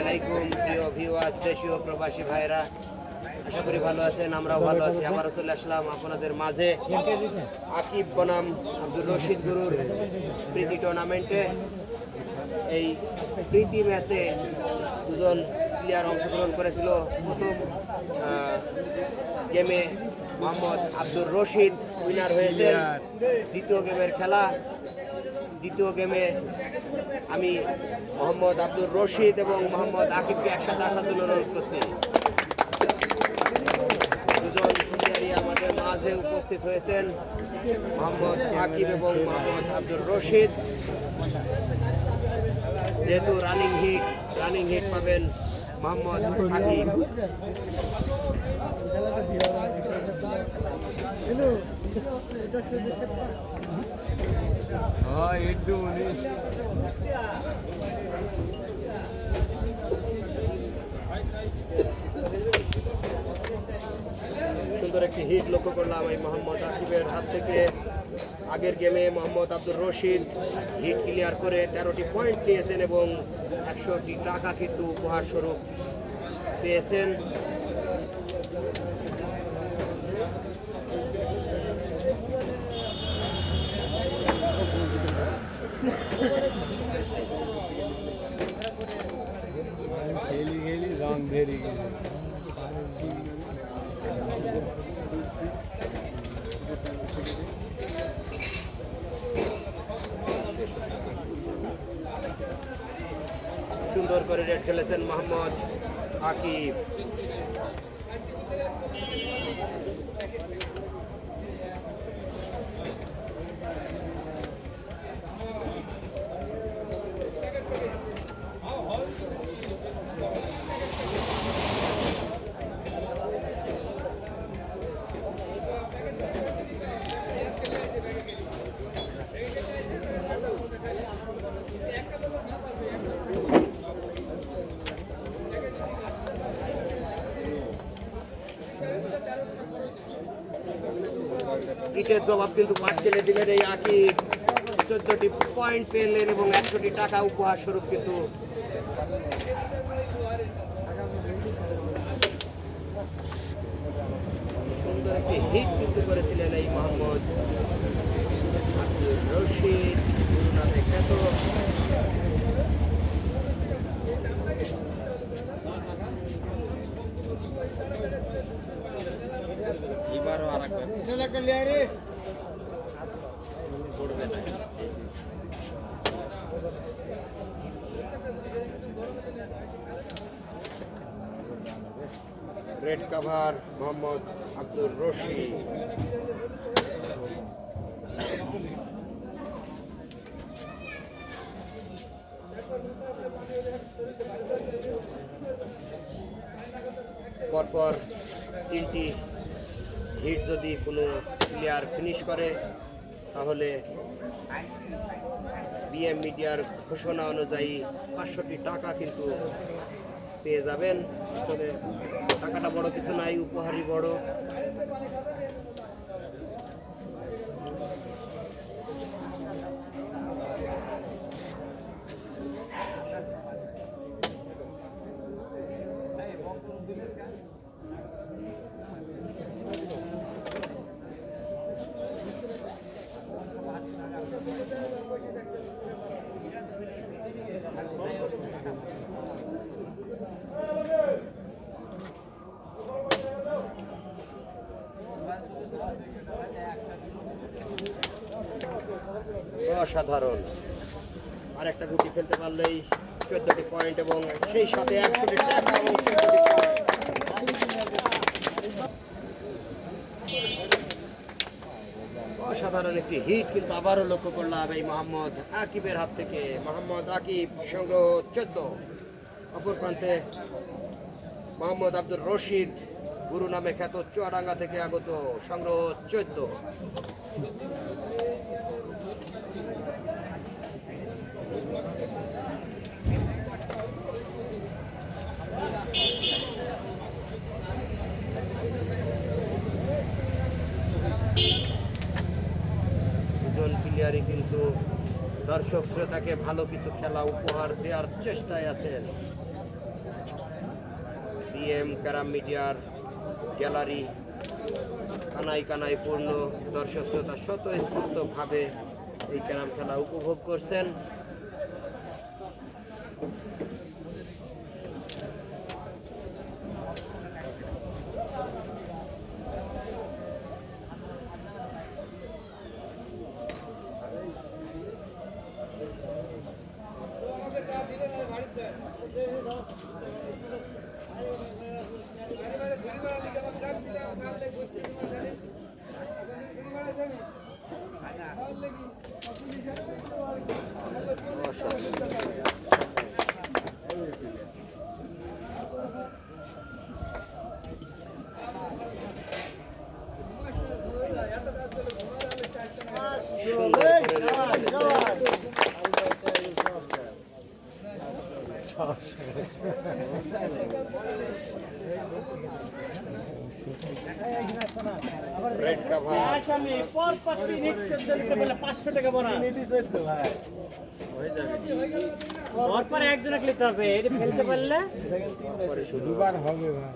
আলাইকুম প্রিয় ভিউয়ার্স প্রবাসী ভাইরা। আশা করি ভালো আছেন, আমরাও ভালো আছি। চলে আসলাম আপনাদের মাঝে। আকিব বনাম আব্দুর রশিদ গুরুর প্রীতি টুর্নামেন্টে এই প্রীতি ম্যাচে দুজন প্লেয়ার অংশগ্রহণ করেছিল। প্রথম গেমে মোহাম্মদ আব্দুর রশিদ উইনার হয়েছেন। দ্বিতীয় গেমের খেলা দ্বিতীয় গেমে আমি মোহাম্মদ আব্দুর রশিদ এবং মোহাম্মদ আকিবকে একসাথে আসার জন্য অনুরোধ করছি। দুজন আমাদের মাঝে উপস্থিত হয়েছেন, মোহাম্মদ আকিব এবং মোহাম্মদ আব্দুর রশিদ। যেহেতু রানিং হিট রানিং হিট পাবেন মোহাম্মদ আকিব। হ্যালো সুন্দর একটি হিট লক্ষ্য করলাম এই মোহাম্মদ আকিবের হাত থেকে। আগের গেমে মোহাম্মদ আব্দুর রশিদ হিট ক্লিয়ার করে তেরোটি পয়েন্ট নিয়েছেন এবং একশোটি টাকা কিন্তু উপহার স্বরূপ পেয়েছেন। রেড খেলেছেন মোহাম্মদ আকিব ইটের জবাব কিন্তু খেলে দিলেন এই আকি চোদ্দটি পয়েন্ট পেলেন এবং একশোটি টাকা উপহার স্বরূপ কিন্তু সুন্দর একটি হিট কিন্তু করেছিলেন এই মোহাম্মদ আব্দুর রশিদ গুরু নামে খ্যাত এবারও আর একবার পড়বে না রেড কাভার মোহাম্মদ আব্দুর রশিদ। পরপর তিনটি হিট যদি কোনো প্লেয়ার ফিনিশ করে, তাহলে বিএম মিডিয়ার ঘোষণা অনুযায়ী পাঁচশোটি টাকা কিন্তু পেয়ে যাবেন। আসলে টাকাটা বড় কিছু নাই উপহারই বড় অসাধারণ আর একটা গুটি ফেলতে পারলেই চোদ্দটি পয়েন্ট এবং সেই সাথে একশোটি টাকা এবং 60 টি point। অসাধারণ একটি হিট কিন্তু আবারও লক্ষ্য করলাম এই মোহাম্মদ আকিবের হাত থেকে। মোহাম্মদ আকিব, সংগ্রহ চোদ্দ। অপর প্রান্তে মোহাম্মদ আব্দুর রশিদ, গুরু নামে খ্যাত চুয়াডাঙ্গা থেকে আগত, সংগ্রহ চোদ্দ দুজন প্লেয়ারই কিন্তু দর্শক শ্রোতাকে ভালো কিছু খেলা উপহার দেওয়ার চেষ্টায় আছেন। ডিএম ক্যারাম মিডিয়ার গ্যালারি কানাই কানাই পূর্ণ। দর্শক শ্রোতা স্বতঃস্ফূর্তভাবে এই ক্যারাম খেলা উপভোগ করছেন সুন্দর করে রেড আসামি পর পাত্রী নিচ্ছে বলে পাঁচশো টাকা বলা নিতে একজনে খেলতে হবে এটা ফেলতে পারলে? দুবার হবে ভাই।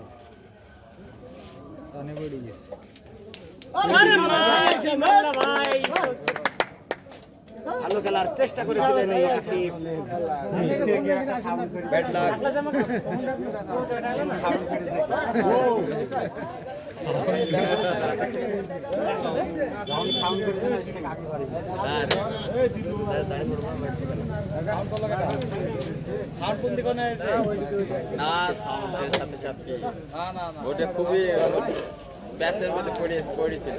ভাই। ভালো খেলার চেষ্টা করেছিলেন এই আকিব। ওটা খুবই ব্যাসের মধ্যে পড়ে পড়েছিল।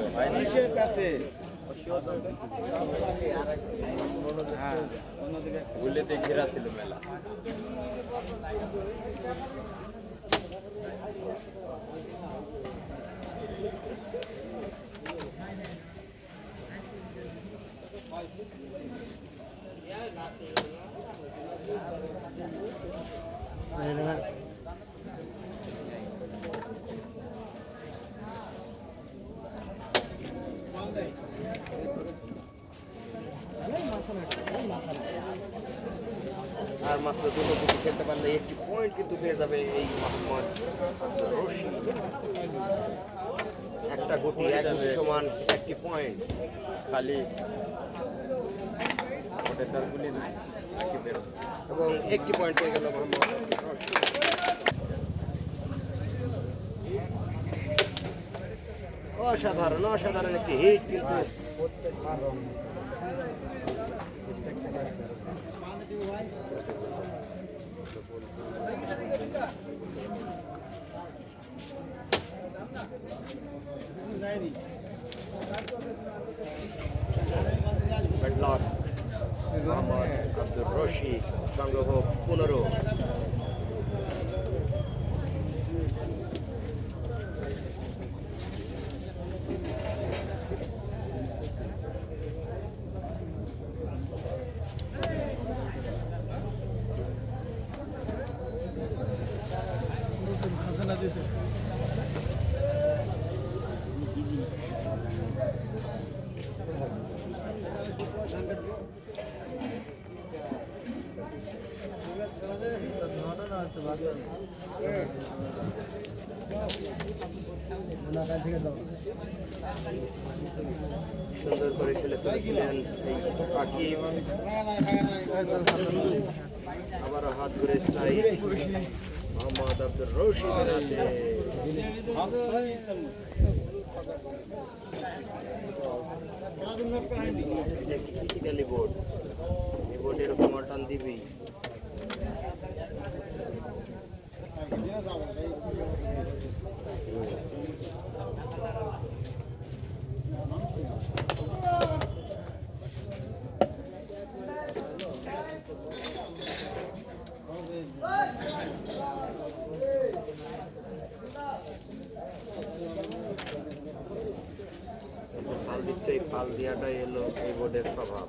গুলিতে ঘেরা ছিল মেলা। আর মাত্র দুটো পারলে একটি পয়েন্ট কিন্তু পেয়ে যাবে এই মোহাম্মদ আব্দুর রশিদ। একটা গুটি এক সমান একটি পয়েন্ট খালি তার গুলি নাকি এবং একটি পয়েন্ট পেয়ে গেল মোহাম্মদ অসাধারণ অসাধারণ একটি হিট কিন্তু। ব্যাডলক por el আকিব আবারও হাত ধরে স্ট্রাইক মোহাম্মদ আব্দুর রশিদের হাতে ক্রিটিক্যালি বোর্ড এই দিবি দেওয়াটাই এলো এই বোর্ডের স্বভাব।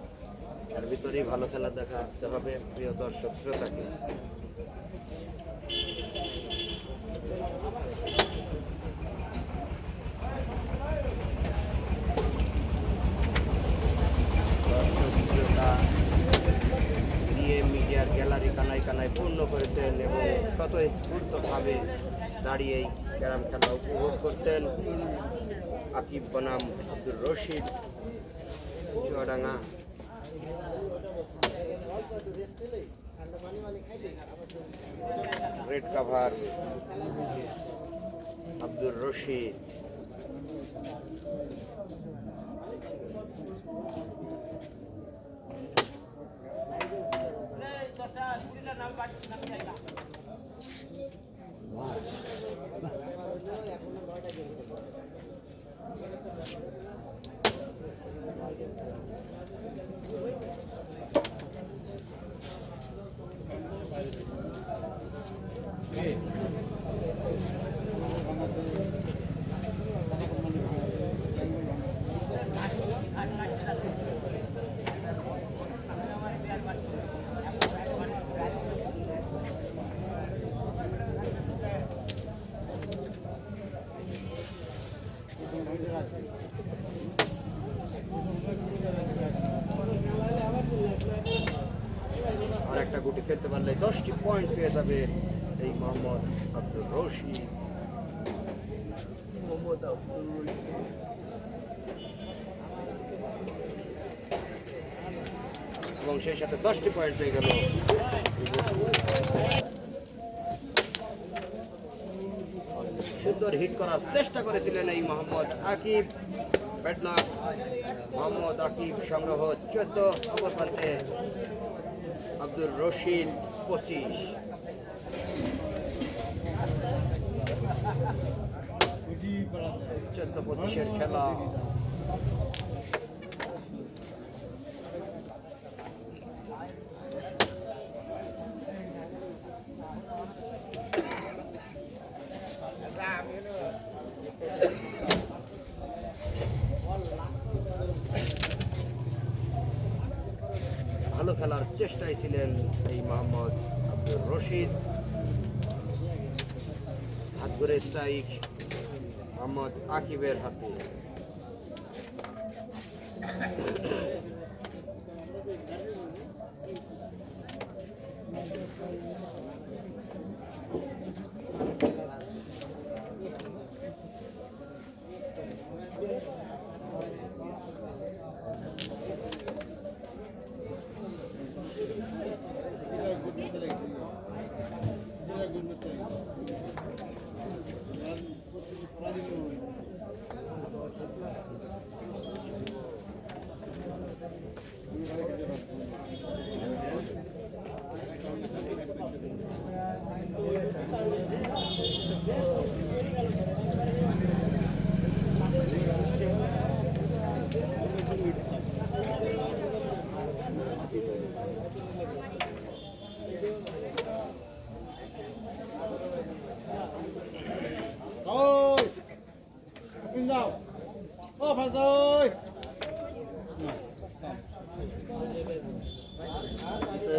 তার ভিতরেই ভালো খেলা দেখাতে হবে প্রিয় দর্শক শ্রোতাকে। মিডিয়ার গ্যালারি কানায় কানায় পূর্ণ করেছেন এবং দাঁড়িয়েই ক্যারাম খেলা উপভোগ করছেন। আকিব বনাম, আব্দুর রশিদ চুয়াডাঙ্গা রেড কাভার আব্দুর রশিদ আর সেই সাথে দশটি পয়েন্ট পেয়ে গেল। সুন্দর হিট করার চেষ্টা করেছিলেন এই মোহাম্মদ আকিব। ব্যাটলাক মোহাম্মদ আকিব সংগ্রহ চোদ্দ অপর প্রান্তে আব্দুর রশিদ পঁচিশ। চোদ্দ পঁচিশের খেলা ভালো খেলার চেষ্টায় ছিলেন এই মোহাম্মদ আব্দুর রশিদ হাত ধরে স্ট্রাইক মোহাম্মদ আকিবের হাতে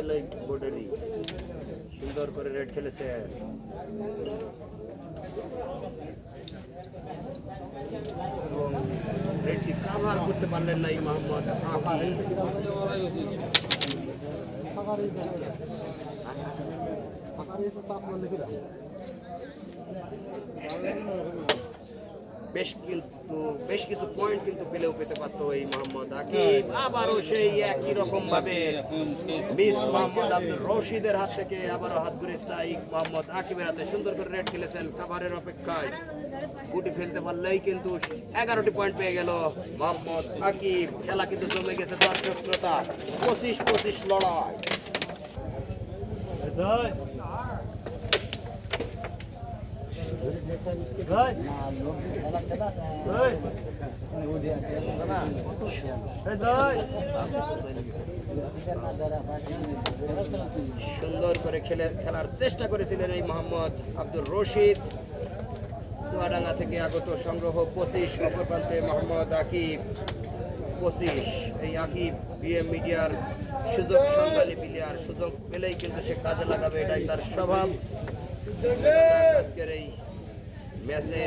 লাইক বোর্ডারি সুন্দর করে রেড খেলেছে এবং রেডটি কাভার করতে পারলেন না এই মোহাম্মদ আকিব বেশ কিন্তু বেশ কিছু পয়েন্ট কিন্তু পেলেও পেতে পারতো এই মোহাম্মদ আকিব। আবারও সেই একই রকম ভাবে মিস মোহাম্মদ আব্দুল রশিদের হাত থেকে আবারও হাত ঘুরে স্ট্রাইক মোহাম্মদ আকিবের হাতে। সুন্দর করে রেড খেলেছেন খাবারের অপেক্ষায়। গুটি ফেলতে পারলেই কিন্তু এগারোটি পয়েন্ট পেয়ে গেল মোহাম্মদ আকিব। খেলা কিন্তু জমে গেছে দর্শক শ্রোতা পঁচিশ পঁচিশ লড়াই। সুন্দর করে খেলে, খেলার চেষ্টা করেছিলেন এই মোহাম্মদ আব্দুর রশিদ। চুয়াডাঙ্গা থেকে আগত সংগ্রহ পঁচিশ, অপর প্রান্তে মোহাম্মদ আকিব পঁচিশ। এই আকিব বিএম মিডিয়ার সুযোগ সন্ধানী প্লেয়ার, সুযোগ পেলেই কিন্তু সে কাজে লাগাবে, এটাই তার স্বভাব। আজকের এই ম্যাচে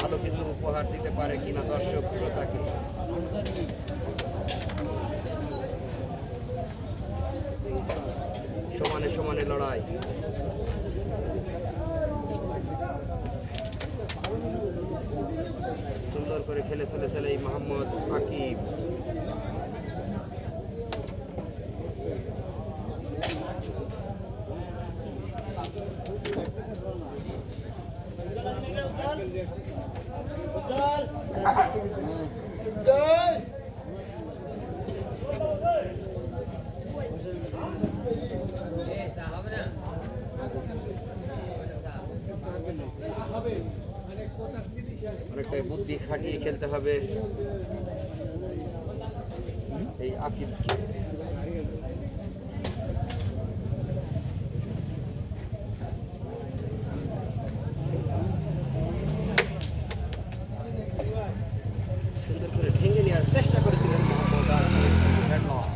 ভালো কিছু উপহার দিতে পারে কিনা দর্শক শ্রোতাকে সমানে সমানে লড়াই। সুন্দর করে খেলে চলেছিল এই মোহাম্মদ আকিব অনেকটাই বুদ্ধি খাটিয়ে খেলতে হবে এই আকিব সুন্দর করে ভেঙে নেওয়ার চেষ্টা করেছিলেন মোহাম্মদ আকিব হেডলক।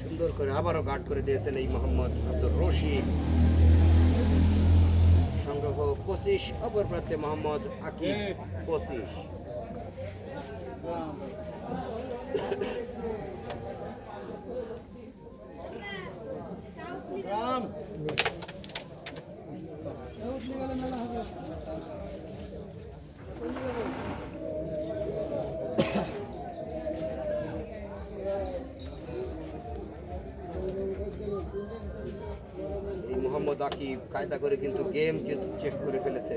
সুন্দর করে আবারও গার্ড করে দিয়েছেন এই মোহাম্মদ আব্দুর রশিদ সংগ্রহ পঁচিশ, অপর প্রান্তে মোহাম্মদ আকিব পঁচিশ এই মোহাম্মদ আকিব কায়দা করে কিন্তু গেম কিন্তু চেক করে ফেলেছে।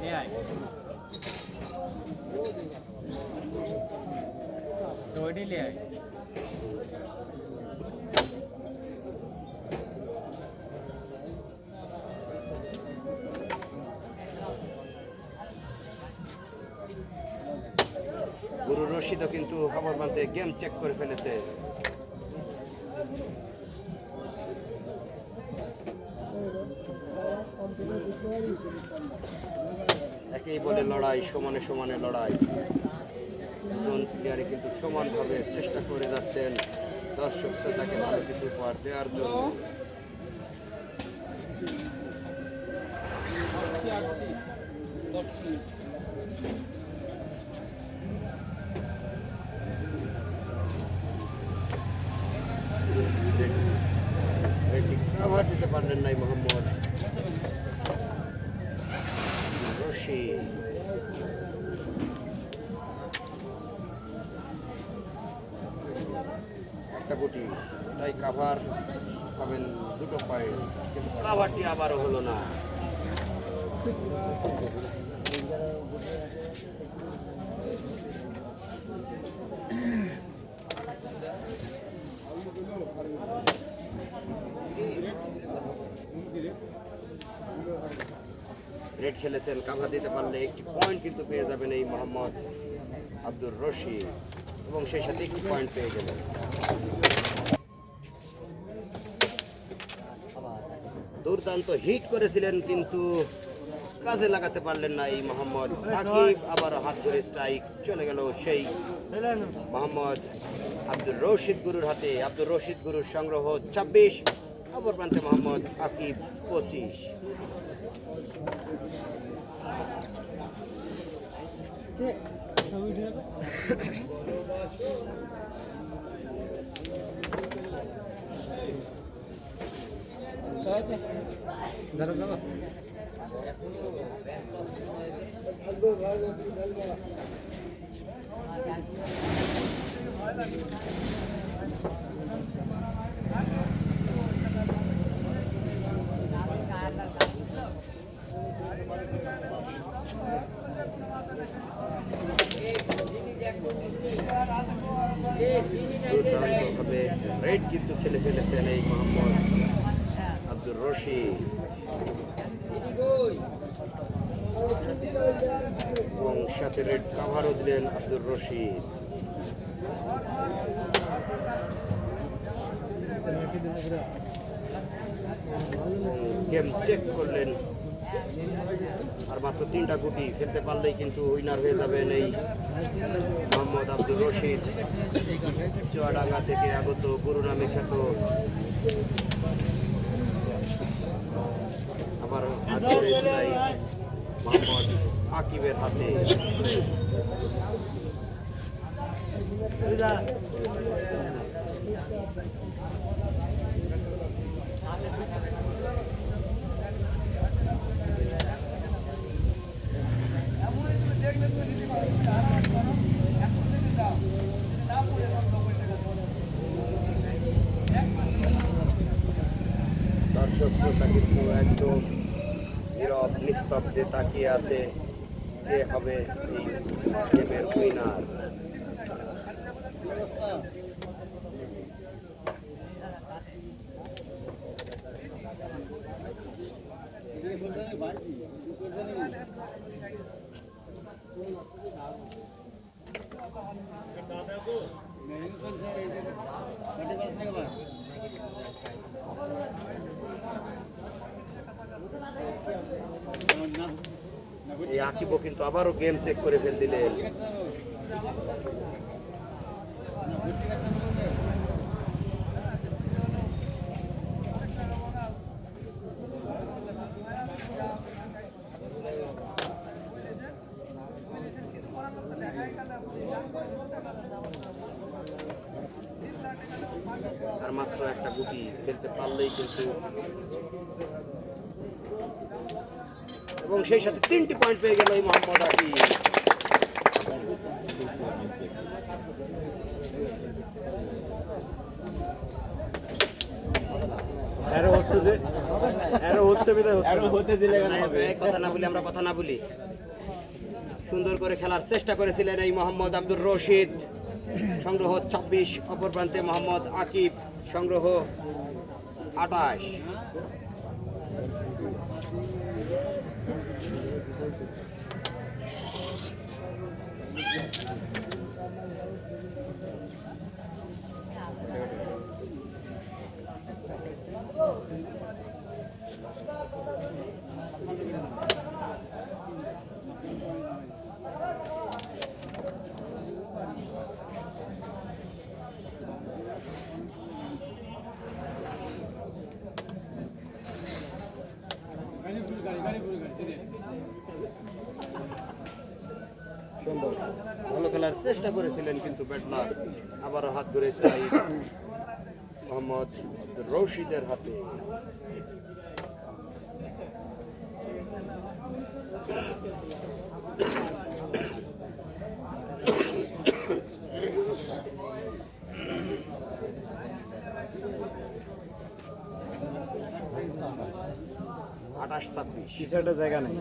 নিয়ে আয়। তো খবর বলতে গেম চেক করে ফেলেছে। একেই বলে লড়াই, সমানে সমানে লড়াই। দুজন প্লেয়ারে কিন্তু সমানভাবে চেষ্টা করে যাচ্ছেন। দর্শক শ্রোতাকে ভালো কিছু উপহার দেওয়ার জন্য। কাভার দিতে পারলেন নাই মোহাম্মদ। রশিদ একটা গুটি তাই কাভার পাবেন দুটো পয়েন্ট কিন্তু কাভারটি আবারও হলো না। খেলেছেন কাভার দিতে পারলে একটি পয়েন্ট কিন্তু পেয়ে যাবেন এই মোহাম্মদ আব্দুর রশিদ। এবং সেই সাথে একটি পয়েন্ট পেয়ে গেলেন। দুর্দান্ত হিট করেছিলেন কিন্তু কাজে লাগাতে পারলেন না এই মোহাম্মদ। আকিব আবার হাত ধরে স্ট্রাইক চলে গেল সেই মোহাম্মদ আব্দুর রশিদ গুরুর হাতে। আব্দুর রশিদ গুরুর সংগ্রহ ছাব্বিশ, অপর প্রান্তে মোহাম্মদ আকিব পঁচিশ। ধরো ধরো Thank you. দুর্দান্তভাবে রেড কিন্তু খেলে ফেলেছেন এই মোহাম্মদ আব্দুর রশিদ। এবং সাথে রেড কাভারও দিলেন আব্দুর রশিদ। গেম চেক করলেন আর মাত্র তিনটা গুটি খেলতে পারলেই কিন্তু উইনার হয়ে যাবেন এই মোহাম্মদ আব্দুর রশিদ। চুয়াডাঙ্গা থেকে আগত গুরু নামে খ্যাত। আবার স্ট্রাইক মোহাম্মদ আকিবের হাতে। দর্শক শ্রোতা কিন্তু একদম নীরব নিস্তব্ধে তাকিয়ে আছে কে হবে এই গেমের উইনার আকিবও কিন্তু আবারও গেম চেক করে ফেল দিলেন আর মাত্র একটা গুটি খেলতে পারলেই কিন্তু এবং সেই সাথে তিনটি পয়েন্ট পেয়ে গেল এই মোহাম্মদ আকি আরও হচ্ছে যে আরও হচ্ছে বিদায় হচ্ছে। আরও হতে দিলে কথা না বলি আমরা কথা না বলি। সুন্দর করে খেলার চেষ্টা করেছিলেন এই মোহাম্মদ আব্দুর রশিদ। সংগ্রহ ছাব্বিশ অপর প্রান্তে মোহাম্মদ আকিব। সংগ্রহ আঠাশ। Yeah. চেষ্টা করেছিলেন কিন্তু ব্যাটলার আবারও হাত ধরে মোহাম্মদ রশিদের হাতে। আঠাশ ছাব্বিশ। জায়গা নেই।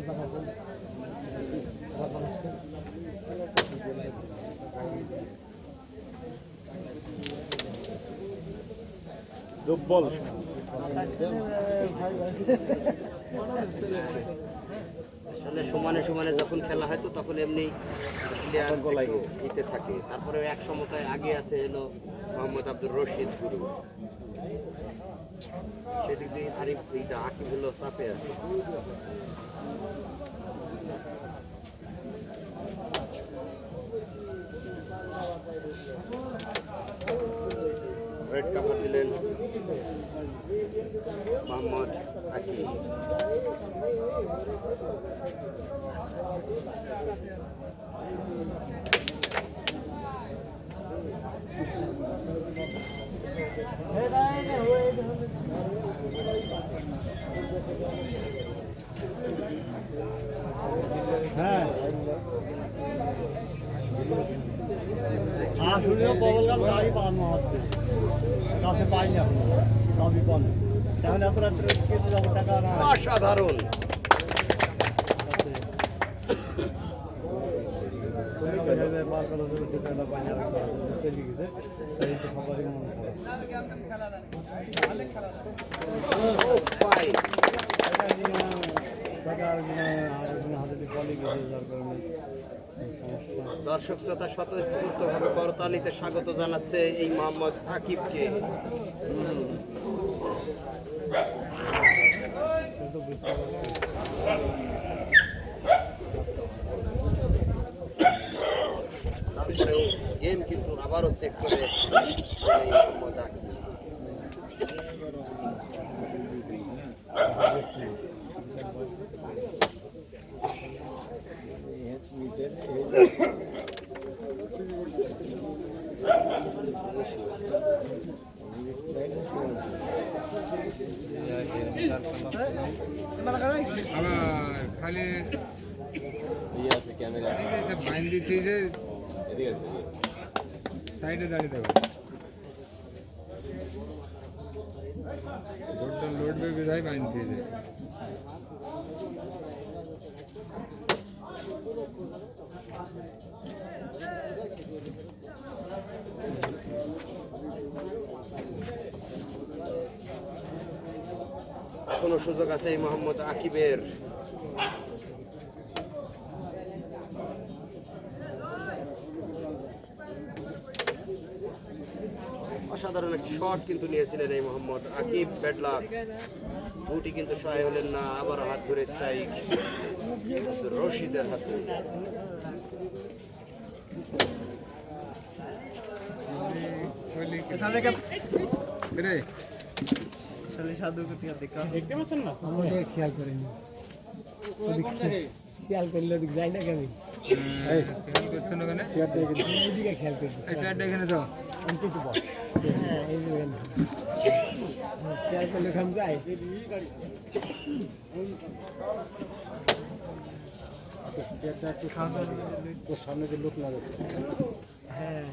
দুর্বল আসলে সমানে সমানে যখন খেলা হয় তো তখন এমনি প্লেয়ার ইতে থাকে। তারপরে এক সমতায় আগে আছে এলো মোহাম্মদ আব্দুর রশিদ গুরু। সেদিক দিয়ে আরিফ এইটা আকিব হলো চাপে আছে উইকেট কাভার দিলেন মোহাম্মদ আকিম হ্যাঁ। আসলেও কবল গান গাড়ি পান হচ্ছে কাছে পাই না সবই কম এখন এত রাত্রে যাব টাকা না অসাধারণ সবারই মনে ফাইন টাকা আর হাতে কলে গেছে যার কারণে সমস্যা দর্শক শ্রোতা, স্বতঃস্ফূর্তভাবে করতালিতে স্বাগত জানাচ্ছে এই মোহাম্মদ আকিবকে তারপরেও গেম কিন্তু আবারও চেক করে মোহাম্মদ আকিব আবার খালি বাইন দিচ্ছে যে সাইডে দাঁড়িয়ে দেবো লোডটা লোডবে বিধায় দিয়ে যায় এখনও সুযোগ আছে এই মোহাম্মদ আকিবের। অসাধারণ একটি শট কিন্তু নিয়েছিলেন এই মোহাম্মদ আকিব ব্যাডলাক বুটি কিন্তু সহায় হলেন না আবার হাত ধরে স্ট্রাইক রশিদের হাতে। খেয়াল করিনি। খেয়াল করলে যাই না কেন? খেয়াল করছ না কেন? খেয়াল করি এই চারটা তো। অন্তত বস তোর সামনে যে লোক না হ্যাঁ